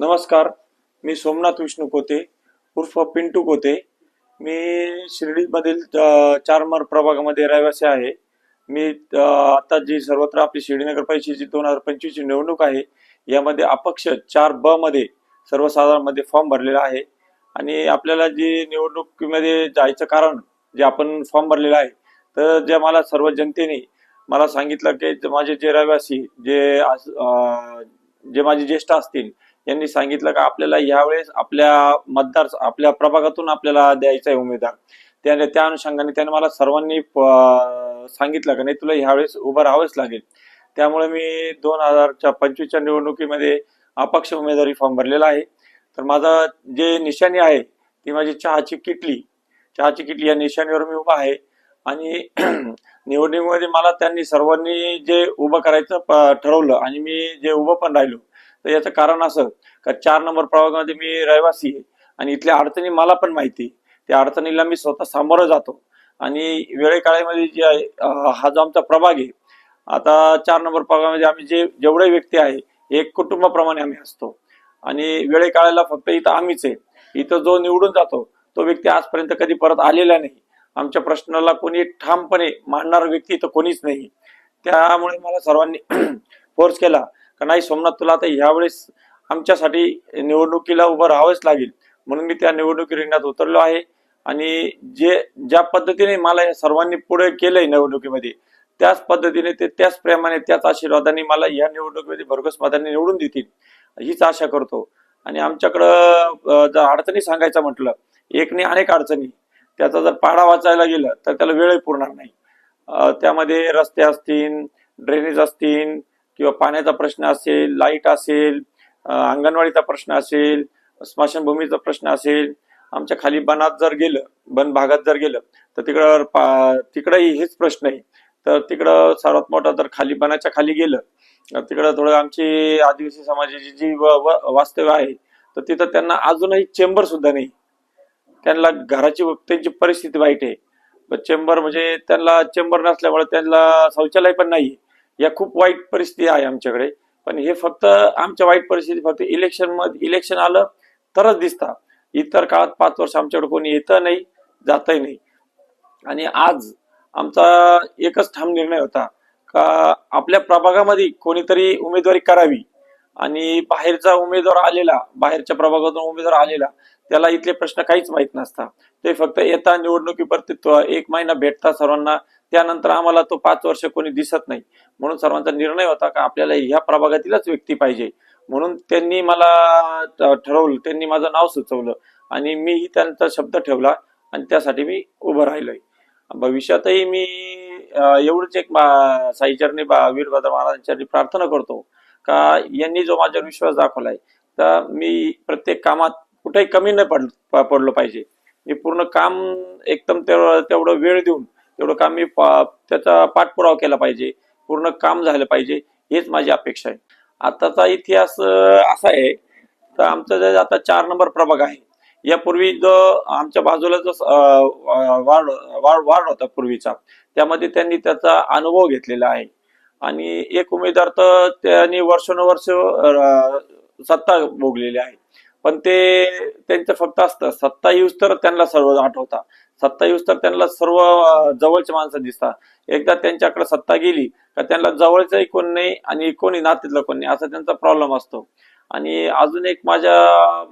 नमस्कार. मी सोमनाथ विष्णू कोते उर्फ पिंटू कोते. मी शिर्डीमधील अ, चार प्रभागामध्ये रहिवासी आहे. मी आता जी सर्वत्र आपली श्रीनगर नगर परिषदेची दोन हजार पंचवीसची निवडणूक आहे यामध्ये अपक्ष चार ब मध्ये सर्वसाधारणमध्ये फॉर्म भरलेला आहे. आणि आपल्याला जी निवडणुकीमध्ये जायचं कारण जे आपण फॉर्म भरलेला आहे तर जे मला सर्व जनतेने मला सांगितलं की माझे जे रहिवासी जे जे माझे ज्येष्ठ असतील यांनी सांगितलं का आपल्याला यावेळेस आपल्या मतदार आपल्या प्रभागातून आपल्याला द्यायचा आहे उमेदवार. त्याने त्या अनुषंगाने त्याने मला सर्वांनी प- सांगितलं का नाही तुला ह्यावेळेस उभं राहावंच लागेल. त्यामुळे मी दोन हजारच्या पंचवीसच्या निवडणुकीमध्ये अपक्ष उमेदवारी फॉर्म भरलेला आहे. तर माझा जे निशाणी आहे ती माझी चहाची किटली. चहाची किटली या निशाणीवर मी उभा आहे. आणि निवडणुकीमध्ये मला त्यांनी सर्वांनी जे उभं करायचं प- ठरवलं आणि मी जे उभं पण राहिलो तर याचं कारण असं का चार नंबर प्रभागामध्ये मी रहिवासी आहे आणि इथल्या अडचणी मला पण माहिती त्या अडचणीला मी स्वतः सामोरं जातो. आणि वेळेकाळामध्ये जे आहे हा जो आमचा प्रभाग आहे आता चार नंबर प्रभागामध्ये आम्ही जे जेवढे व्यक्ती आहे एक कुटुंबाप्रमाणे आम्ही असतो. आणि वेळेकाळाला फक्त इथं आम्हीच आहे. इथं जो निवडून जातो तो व्यक्ती आजपर्यंत कधी परत आलेला नाही. आमच्या प्रश्नाला कोणी ठामपणे मांडणारा व्यक्ती इथं कोणीच नाही. त्यामुळे मला सर्वांनी फोर्स केला का नाही सोमनाथ तुला आता ह्यावेळेस आमच्यासाठी निवडणुकीला उभं राहावंच लागेल. म्हणून मी त्या निवडणुकी रिंगणात उतरलो आहे. आणि जे ज्या पद्धतीने मला या सर्वांनी पुढे केलंय निवडणुकीमध्ये त्याच पद्धतीने ते त्याच प्रेमाने त्याच आशीर्वादाने मला या निवडणुकीमध्ये भरघोस मतांनी निवडून देतील हीच आशा करतो. आणि आमच्याकडं जर अडचणी सांगायचं म्हटलं एकने अनेक अडचणी त्याचा जर पाडा वाचायला गेलं तर त्याला वेळही पुरणार नाही. त्यामध्ये रस्ते असतील ड्रेनेज असतील किंवा पाण्याचा प्रश्न असेल लाइट असेल अंगणवाडीचा प्रश्न असेल स्मशानभूमीचा प्रश्न असेल आमच्या खाली बनात जर गेलं बन भागात जर गेलं तर तिकडं पा- तिकडंही हेच प्रश्न आहे. तर तिकडं सर्वात मोठा जर खाली बनाच्या खाली गेलं तिकडं थोडं आमची आदिवासी समाजाची जी व- व- वास्तव्य आहे तर तिथं त्यांना अजूनही चेंबर सुद्धा नाही. त्यांना घराची त्यांची परिस्थिती वाईट आहे. चेंबर म्हणजे त्यांना चेंबर नसल्यामुळे त्यांना शौचालय पण नाही या खूप वाईट परिस्थिती आहे आमच्याकडे. पण हे फक्त आमच्या वाईट परिस्थिती फक्त इलेक्शनमध्ये इलेक्शन आलं तरच दिसतात इतर काळात पाच वर्ष आमच्याकडे कोणी येतं नाही जातही नाही. आणि आज आमचा एकच ठाम निर्णय होता का आपल्या प्रभागामध्ये कोणीतरी उमेदवारी करावी आणि बाहेरचा उमेदवार आलेला बाहेरच्या प्रभागातून उमेदवार आलेला त्याला इथले प्रश्न काहीच माहीत नसतात ते फक्त येता निवडणुकीवरती एक महिना भेटता सर्वांना त्यानंतर आम्हाला तो पाच वर्ष कोणी दिसत नाही. म्हणून सर्वांचा निर्णय होता का आपल्याला ह्या प्रभागातीलच व्यक्ती पाहिजे. म्हणून त्यांनी मला ठरवलं त्यांनी माझं नाव सुचवलं आणि मीही त्यांचा शब्द ठेवला आणि त्यासाठी मी उभं राहिलोय. भविष्यातही मी एवढंच एक साईचरणी वीरभद्र महाराजांच्या प्रार्थना करतो का यांनी जो माझ्यावर विश्वास दाखवलाय तर मी प्रत्येक कामात कुठेही कमी नाही पड पडलो पाहिजे. मी पूर्ण काम एकदम तेवढं वेळ देऊन तेवढं काम मी त्याचा पाठपुरावा केला पाहिजे पूर्ण काम झालं पाहिजे हेच माझी अपेक्षा आहे. आताचा इतिहास असा आहे तर आमचं जे आता चार नंबर प्रभाग आहे यापूर्वी जो आमच्या बाजूला जो वार्ड वार्ड वार्ड होता पूर्वीचा त्यामध्ये त्यांनी त्याचा अनुभव घेतलेला आहे. आणि एक उमेदवार तर त्यांनी वर्षानुवर्ष सत्ता भोगलेली आहे. पण ते त्यांचं फक्त असतं. सत्ता येऊस तर त्यांना सर्व आठवता. सत्ता येऊस तर त्यांना सर्व जवळचे माणसं दिसतात. एकदा त्यांच्याकडे सत्ता गेली का त्यांना जवळचंही कोण नाही आणि कोणी नातीतलं कोण नाही असा त्यांचा प्रॉब्लेम असतो. आणि अजून एक माझ्या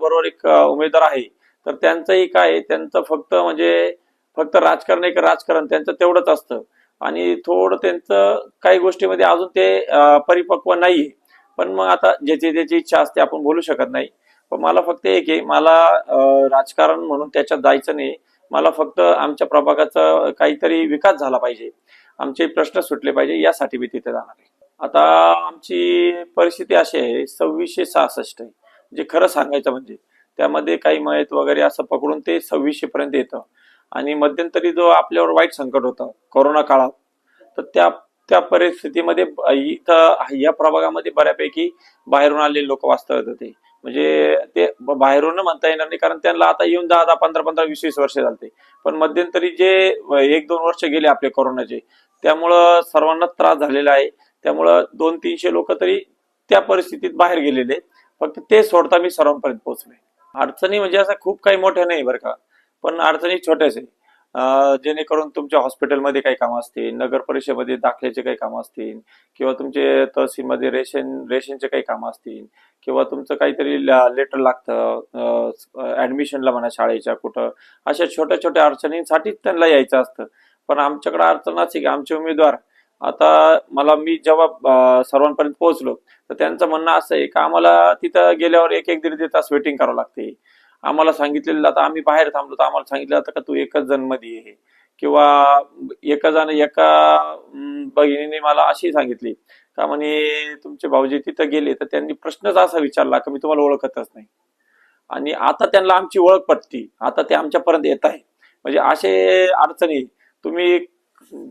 बरोबर एक उमेदवार आहे. तर त्यांचंही काय आहे, त्यांचं फक्त म्हणजे फक्त राजकारण एक राजकारण त्यांचं तेवढंच असतं. आणि थोडं त्यांचं काही गोष्टीमध्ये अजून ते परिपक्व नाहीये. पण मग आता ज्याची ज्याची इच्छा असते आपण बोलू शकत नाही. पण मला फक्त एक आहे मला राजकारण म्हणून त्याच्यात जायचं नाही. मला फक्त आमच्या प्रभागाचा काहीतरी विकास झाला पाहिजे. आमचे प्रश्न सुटले पाहिजे यासाठी मी तिथे जाणार आहे. आता आमची परिस्थिती अशी आहे सव्वीसशे सहासष्ट आहे. जे खरं सांगायचं म्हणजे त्यामध्ये काही मयत वगैरे असं पकडून ते सव्वीसशे पर्यंत येतं. आणि मध्यंतरी जो आपल्यावर वाईट संकट होतं कोरोना काळात तर त्या त्या परिस्थितीमध्ये इथं या प्रभागामध्ये बऱ्यापैकी बाहेरून आलेले लोक वास्तव्यात होते. म्हणजे ते बाहेरून म्हणता येणार नाही कारण त्यांना आता येऊन दहा दहा पंधरा पंधरा वीस वीस वर्ष झालते. पण मध्यंतरी जे एक दोन वर्ष गेले आपले कोरोनाचे त्यामुळं सर्वांना त्रास झालेला आहे. त्यामुळं दोन तीनशे लोक तरी त्या परिस्थितीत बाहेर गेलेले फक्त ते सोडता मी सर्वांपर्यंत पोहोचले अडचणी म्हणजे असं खूप काही मोठ्या नाही बरं का. पण अडचणी छोट्याच आहे जेणेकरून तुमच्या हॉस्पिटलमध्ये काही कामं असतील नगर परिषदेमध्ये दाखल्याचे काही कामं असतील किंवा तुमचे तहसीलमध्ये रेशन रेशनचे काही कामं असतील किंवा तुमचं काहीतरी लेटर लागतं ऍडमिशनला म्हणा शाळेच्या कुठं अशा छोट्या छोट्या अडचणींसाठीच त्यांना यायचं असतं. पण आमच्याकडे अडचण अशी की आमचे उमेदवार आता मला मी जेव्हा सर्वांपर्यंत पोहोचलो तर त्यांचं म्हणणं असं आहे की आम्हाला तिथं गेल्यावर एक एक दीड दीड तास वेटिंग करावं लागते. आम्हाला सांगितलेलं आता आम्ही बाहेर थांबलो तर आम्हाला सांगितलं जातं का तू एकच जणमध्ये ये किंवा एका जण एका बहिणीने मला अशी सांगितली का म्हणे तुमचे भाऊजी तिथं गेले तर त्यांनी प्रश्नच असा विचारला की मी तुम्हाला ओळखतच नाही. आणि आता त्यांना आमची ओळख पटती आता ते आमच्यापर्यंत येत आहे. म्हणजे असे अडचणी तुम्ही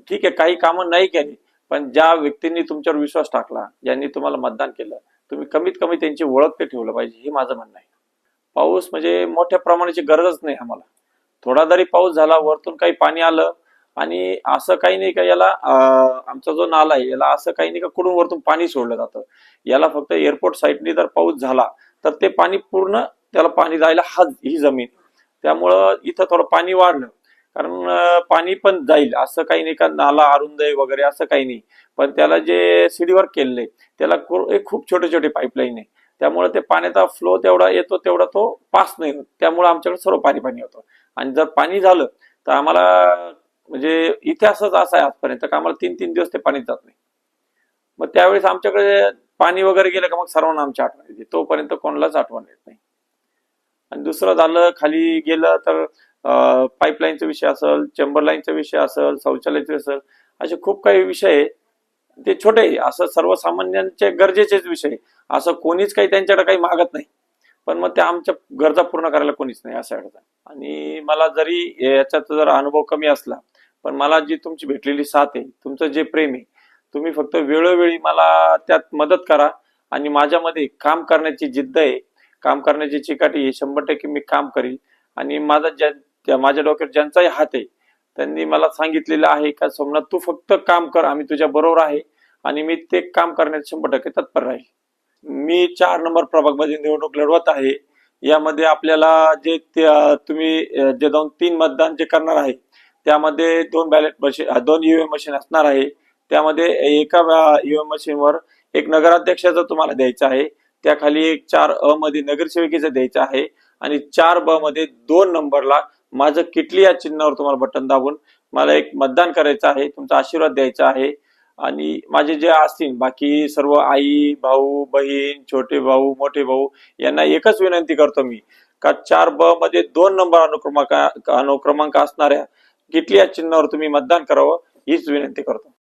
ठीक आहे काही कामं नाही केली पण ज्या व्यक्तींनी तुमच्यावर विश्वास टाकला ज्यांनी तुम्हाला मतदान केलं तुम्ही कमीत कमी त्यांची ओळख ते ठेवलं पाहिजे हे माझं म्हणणं आहे. पाऊस म्हणजे मोठ्या प्रमाणाची गरजच नाही आम्हाला. थोडा जरी पाऊस झाला वरतून काही पाणी आलं आणि असं काही नाही का याला आमचा जो नाला आहे याला असं काही नाही का कुठून वरतून पाणी सोडलं जातं. याला फक्त एअरपोर्ट साईडने जर पाऊस झाला तर ते पाणी पूर्ण त्याला पाणी जायला हा ही जमीन. त्यामुळं इथं थोडं पाणी वाढलं. कारण पाणी पण जाईल असं काही नाही का नाला अरुंद वगैरे असं काही नाही. पण त्याला जे सीडीवर केलेलं आहे त्याला एक खूप छोटे छोटे पाईपलाईन आहे. त्यामुळे ते पाण्याचा फ्लो तेवढा येतो तेवढा तो पास नाही होत. त्यामुळे आमच्याकडे सर्व पाणी पाणी होतं. आणि जर पाणी झालं तर आम्हाला म्हणजे इतिहासच असा आहे आजपर्यंत का आम्हाला तीन तीन दिवस ते पाणी जात नाही. मग त्यावेळेस आमच्याकडे पाणी वगैरे गेलं का मग सर्वांना आमची आठवण येते. तोपर्यंत कोणालाच आठवण येत नाही. आणि दुसरं झालं खाली गेलं तर पाईपलाईनचा विषय असेल चेंबर लाईनचा विषय असेल शौचालयाचा असेल असे खूप काही विषय आहे. ते छोटे आहे. असं सर्वसामान्यांचे गरजेचेच विषय. असं कोणीच काही त्यांच्याकडे काही मागत नाही. पण मग ते आमच्या गरजा पूर्ण करायला कोणीच नाही असं अडचण आणि मला जरी याच्यात जर अनुभव कमी असला पण मला जी तुमची भेटलेली साथ आहे तुमचं जे प्रेम आहे तुम्ही फक्त वेळोवेळी मला त्यात मदत करा. आणि माझ्यामध्ये काम करण्याची जिद्द आहे काम करण्याची चिकाटी आहे शंभर टक्के मी काम करीन. आणि माझा ज्या माझ्या डोक्यात ज्यांचाही हात आहे त्यांनी मला सांगितलेलं आहे का सोमनाथ तू फक्त काम कर आम्ही तुझ्या बरोबर आहे आणि मी ते काम करण्यात शंभर टक्के तत्पर राहील. मी चार नंबर प्रभागमध्ये निवडणूक लढवत आहे. यामध्ये आपल्याला जे ते- तुम्ही जे दोन तीन मतदान जे करणार आहे त्यामध्ये दोन बॅलेट मशीन दोन ईव्हीएम मशीन असणार आहे. त्यामध्ये एका ईव्हीएम मशीनवर एक नगराध्यक्षाचं तुम्हाला द्यायचं आहे. त्याखाली एक चार अ मध्ये नगरसेविकेचं द्यायचं आहे आणि चार ब मध्ये दोन नंबरला माझं किटली या चिन्हावर तुम्हाला बटन दाबून मला एक मतदान करायचं आहे तुमचा आशीर्वाद द्यायचा आहे. आणि माझे जे असतील बाकी सर्व आई भाऊ बहीण छोटे भाऊ मोठे भाऊ यांना एकच विनंती करतो मी का चार ब मध्ये दोन नंबर अनुक्रमांक अनुक्रमांक असणाऱ्या किटली या चिन्हावर तुम्ही मतदान करावं हीच विनंती करतो.